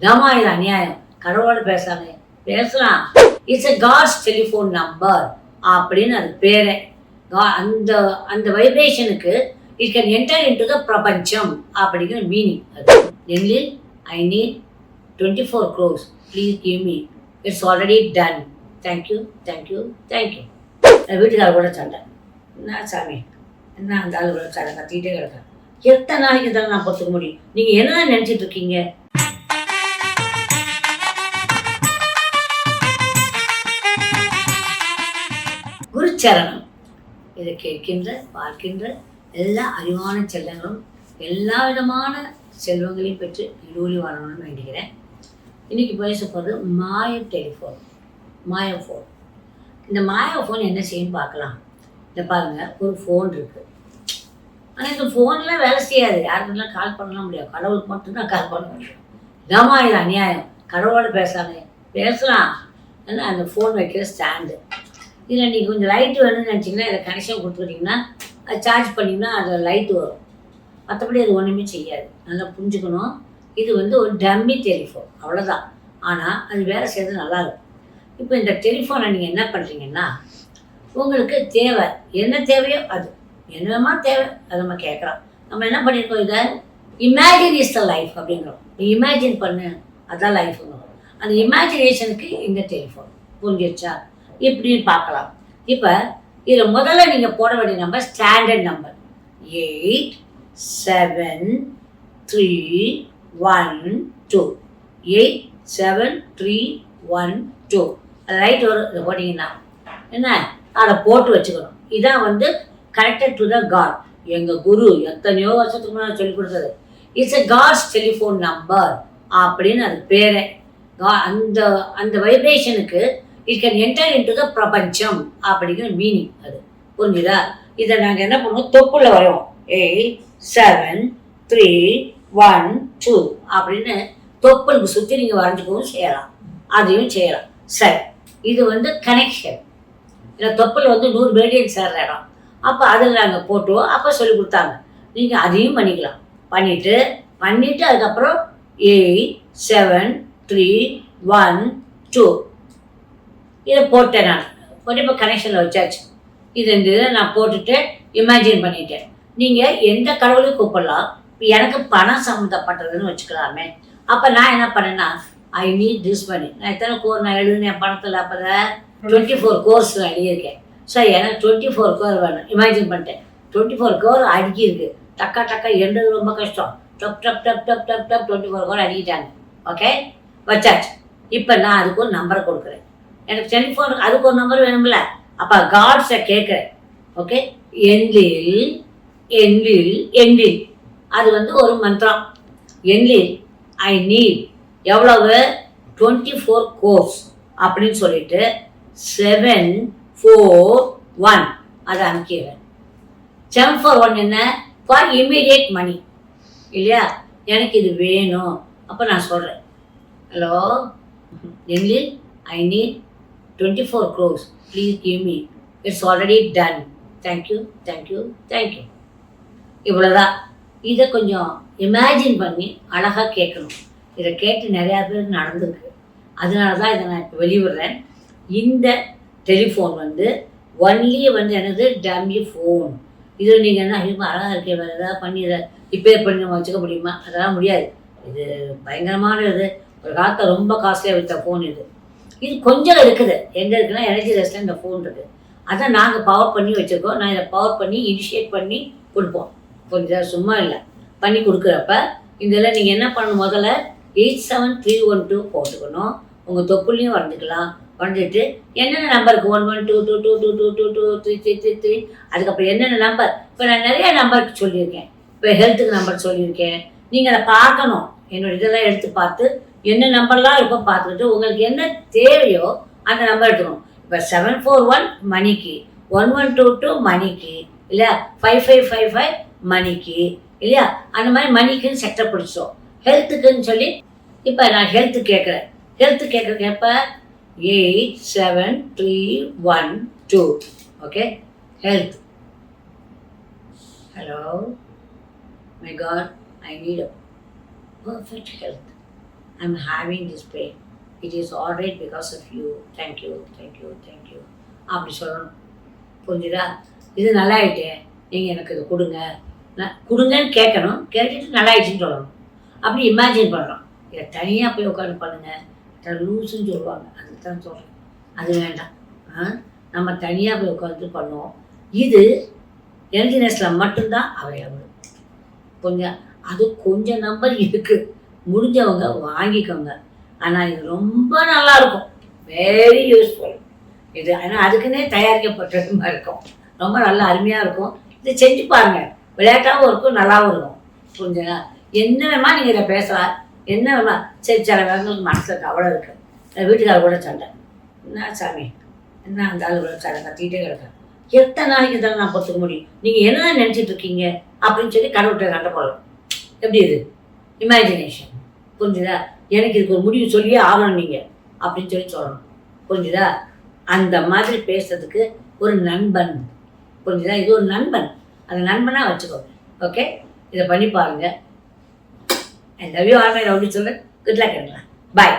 ஏமா இது அநியாயம். கடவுளோட பேசுறாங்க பேசலாம். It's a God's telephone number அப்படின்னு அது பேரே. கா- அந்த அந்த வைப்ரேஷனுக்கு it can enter into the பிரபஞ்சம் அப்படிங்கிற மீனிங் அது Enlil I need twenty four crores please give me it's already done thank you thank you thank you வீட்டுக்கார கூட சண்டை. என்ன சாமி? என்ன அந்த ஆள் கூட சண்டை? கத்திக்கிட்டே கிடக்கேன் எத்தனை நாளைக்கு தான் நான் பொறுத்துக்க முடியும்? நீங்கள் என்ன நினச்சிட்டு இருக்கீங்க? குருச்சரணம் இதை கேட்கின்ற பார்க்கின்ற எல்லா அறிவான செல்லங்களும் எல்லா விதமான செல்வங்களையும் பெற்று இருளி வரணும்னு வேண்டுகிறேன் இன்னைக்கு பேச போகிறது மாய டெலிஃபோன் மாய ஃபோன். இந்த மாய ஃபோன் என்ன செய்யுன்னு பார்க்கலாம். இந்த பாருங்கள் ஒரு ஃபோன் இருக்குது ஆனால் இந்த ஃபோன்லாம் வேலை செய்யாது. யாருக்குலாம் கால் பண்ணலாம் முடியாது. கடவுளுக்கு மட்டும்தான் கால் பண்ண முடியும். இதாம்மா இது அநியாயம். கடவுளோட பேசலாமே. பேசலாம். ஏன்னா அந்த ஃபோன் வைக்கிற ஸ்டாண்டு இதில் நீங்கள் கொஞ்சம் லைட்டு வேணும்னு நினச்சிங்கன்னா இதை கனெக்ஷன் கொடுத்துக்கிட்டிங்கன்னா அது சார்ஜ் பண்ணிங்கன்னா அதில் லைட்டு வரும். மற்றபடி அது ஒன்றுமே செய்யாது. நல்லா புரிஞ்சுக்கணும். இது வந்து ஒரு டம்மி டெலிஃபோன் அவ்வளோதான் ஆனால் அது வேலை செய்யறது நல்லா இருக்கும். இப்போ இந்த டெலிஃபோனை நீங்கள் என்ன பண்ணுறீங்கன்னா உங்களுக்கு தேவை. என்ன தேவையோ அது. என்னமா தேவை அதை நம்ம கேட்குறோம் நம்ம என்ன பண்ணியிருக்கோம் இதை? இமேஜின் இஸ் த லைஃப் அப்படிங்கிறோம். நீ இமேஜின் பண்ணு. அதான் லைஃப்ங்கிறோம் அந்த இமேஜினேஷனுக்கு இந்த டெலிஃபோன் புரிஞ்சிருச்சா? இப்படின்னு பார்க்கலாம். இப்போ இதில் முதல்ல நீங்கள் போட வேண்டிய number standard number eight seven three one two eight seven three one two right வரும் இதை போட்டிங்கன்னா என்ன? அதை போட்டு வச்சுக்கணும். இதான் வந்து கனெக்டட் டு த காட் எங்கள் குரு எத்தனையோ வருஷத்துக்கு முன்னாடி சொல்லி கொடுத்தது. It's a God's telephone number அப்படின்னு அது பேரே. கா- அந்த அந்த வைப்ரேஷனுக்கு it can enter into the பிரபஞ்சம் அப்படிங்கிற மீனிங் அது. புரிஞ்சுதா? இதை நாங்கள் என்ன பண்ணுவோம்? தொப்புள்ள வரோம் eight seven three one two அப்படின்னு தொப்புளுக்கு சுற்றி நீங்கள் வரைஞ்சிக்கவும் செய்யலாம். அதையும் செய்யலாம். சரி. இது வந்து கனெக்ஷன் இல்லை தொப்பில் வந்து நூறு பேடியன் சேர்ற இடம். அப்போ அதில் நாங்கள் போட்டுவோம். அப்போ சொல்லி கொடுத்தாங்க. நீங்கள் அதையும் பண்ணிக்கலாம். பண்ணிவிட்டு பண்ணிவிட்டு அதுக்கப்புறம் eight seven three one two இதை போட்டேன் நான். போட்டு இப்போ கனெக்ஷனில் வச்சாச்சு. இது இந்த இதை நான் போட்டுட்டு இமேஜின் பண்ணிட்டேன். நீங்கள் எந்த கடவுளையும் கூப்பிடலாம். இப்போ எனக்கு பணம் சம்மந்தப்பட்டதுன்னு வச்சுக்கலாமே. அப்போ நான் என்ன பண்ணேன்னா ஐ நீட் திஸ் பண்ணி நான் எத்தனை கோர் நான் எழுதுனேன் பணத்தில் அப்போ டுவெண்ட்டி ஃபோர் கோர்ஸ் நான் எழுதியிருக்கேன். ஸோ எனக்கு டுவெண்ட்டி ஃபோர் கோர் வேணும். இமேஜின் பண்ணிட்டேன். டுவெண்ட்டி ஃபோர் கோர் அடிக்கிருக்கு டக்கா டக்கா எண்ணுறது ரொம்ப கஷ்டம். டப் டப் டப் டப் டப் டப் டுவெண்ட்டி ஃபோர் கோர் அடிக்கிட்டாங்க. ஓகே வச்சாச்சு. இப்போ நான் அதுக்கு ஒரு நம்பரை கொடுக்குறேன். எனக்கு டெலிஃபோன் அதுக்கு ஒரு நம்பர் வேணும்ல. அப்போ காட்ஸை கேட்குறேன் ஓகே எண்ணில் எண்ணில் எண்ணில் அது வந்து ஒரு மந்திரம். எண்ணில் ஐ நீட் எவ்வளவு? டுவெண்ட்டி ஃபோர் கோர்ஸ் அப்படின்னு சொல்லிட்டு செவன் ஃபோர் ஒன் அதை அனுப்பிடுறேன். செவன் ஃபோர் ஒன் என்ன? ஃபார் இமீடியட் மணி இல்லையா? எனக்கு இது வேணும். அப்போ நான் சொல்கிறேன் hello Enlil I need twenty four crores please give me it's already done thank you thank you thank you இவ்வளோதான் இதை கொஞ்சம் இமேஜின் பண்ணி அழகாக கேட்கணும். இதை கேட்டு நிறையா பேர் நடந்திருக்கு. அதனால தான் இதை நான் இப்போ வெளிவிடுறேன் இந்த டெலிஃபோன் வந்து ஒன்லி வந்து எனது டம்மி ஃபோன் இதில் நீங்கள் என்ன ஐயோ அழகாக இருக்கே வேறு ஏதாவது பண்ணி இதை ரிப்பேர் பண்ணி நம்ம வச்சுக்க முடியுமா? அதெல்லாம் முடியாது. இது பயங்கரமான இது ஒரு காலத்தில் ரொம்ப காஸ்ட்லியாக விற்ற ஃபோன் இது. இது கொஞ்சம் இருக்குது எங்கே இருக்குன்னா எனர்ஜி ரெஸ்ட்டில் இந்த ஃபோன் இருக்குது அதை நாங்கள் பவர் பண்ணி வச்சுருக்கோம். நான் இதை பவர் பண்ணி இனிஷியேட் பண்ணி கொடுப்போம். கொஞ்சம் சும்மா இல்லை. பண்ணி கொடுக்குறப்ப இதில் நீங்கள் என்ன பண்ணணும் முதல்ல? Eight seven three one two போட்டுக்கணும். உங்கள் தொப்புலையும் வரைஞ்சிக்கலாம். வரைஞ்சிட்டு என்னென்ன நம்பருக்கு one one two two two two two two two three three three three அதுக்கப்புறம் என்னென்ன நம்பர் இப்போ நான் நிறைய நம்பருக்கு சொல்லியிருக்கேன். இப்போ ஹெல்த்துக்கு நம்பர் சொல்லியிருக்கேன். நீங்கள் அதை பார்க்கணும். என்னோட இதெல்லாம் எடுத்து பார்த்து என்ன நம்பர்லாம் இப்போ பார்த்துக்கிட்டு உங்களுக்கு என்ன தேவையோ அந்த நம்பர் எடுத்துக்கணும். இப்போ செவன் ஃபோர் ஒன் மணிக்கு ஒன் ஒன் டூ டூ மணிக்கு இல்லையா ஃபைவ் ஃபைவ் ஃபைவ் ஃபைவ் மணிக்கு இல்லையா? அந்த மாதிரி மணிக்குன்னு செட்டப் பிடிச்சோம் ஹெல்த்துக்குன்னு சொல்லி இப்போ நான் ஹெல்த்து கேட்குறேன். ஹெல்த்து கேட்குற எப்போ? Eight seven three one two okay health hello my God I need a perfect health I'm having this pain it is alright because of you thank you thank you thank you அப்படி சொல்லணும். புரிஞ்சுதா? இது நல்லா ஆயிட்டு நீங்கள் எனக்கு இது கொடுங்க. நான் கொடுங்கன்னு கேட்கணும். கேட்டுட்டு நல்லா ஆயிடுச்சுன்னு சொல்லணும். அப்படி இமேஜின் பண்ணுறோம் இதை தனியாக போய் உட்காந்து பண்ணுங்கள் லூஸுன்னு சொல்லுவாங்க. அதுக்கு தான் சொல்கிறேன் அது வேண்டாம். ஆ? நம்ம தனியாக போய் உட்காந்து பண்ணுவோம். இது எல்ஜினஸில் மட்டும்தான் அவைலபிள் கொஞ்சம் அது கொஞ்சம் நம்பர் இருக்குது முடிஞ்சவங்க வாங்கிக்கோங்க. ஆனால் இது ரொம்ப நல்லா இருக்கும் வெரி யூஸ்ஃபுல் இது ஆனால் அதுக்குன்னே தயாரிக்கப்பட்டது மாதிரி இருக்கும். ரொம்ப நல்லா அருமையாக இருக்கும். இதை செஞ்சு பாருங்கள் விளையாட்டாகவும் இருக்கும் நல்லாவும் இருக்கும். புரிஞ்சுங்க என்ன வேணுமா நீங்கள் இதை பேசலாம். என்ன வேணுமா? சரி சில வேலைங்களுக்கு மனசில் கவலை இருக்குது வீட்டுக்கார கூட சண்டை. என்ன சாமி? என்ன அந்த ஆள் கூட சண்டை கத்திக்கிட்டே கிடக்கேன் எத்தனை நாளைக்கு இதெல்லாம் நான் பொறுத்துக்க முடியும்? நீங்கள் என்ன நினச்சிட்டு இருக்கீங்க? அப்படின்னு சொல்லி கடவுள்கிட்ட சண்டை போடலாம். எப்படி இது? இமேஜினேஷன் புரிஞ்சுதா? எனக்கு இதுக்கு ஒரு முடிவு சொல்லியே ஆகணும் நீங்கள் அப்படின்னு சொல்லி சொல்லணும். புரிஞ்சுதா? அந்த மாதிரி பேசுறதுக்கு ஒரு நண்பன். புரிஞ்சுதா? இது ஒரு நண்பன். அந்த நண்பனாக வச்சுக்கோங்க ஓகே இதை பண்ணி பாருங்கள் I love you all my rowdy சொல்லு குட் லக் பாய்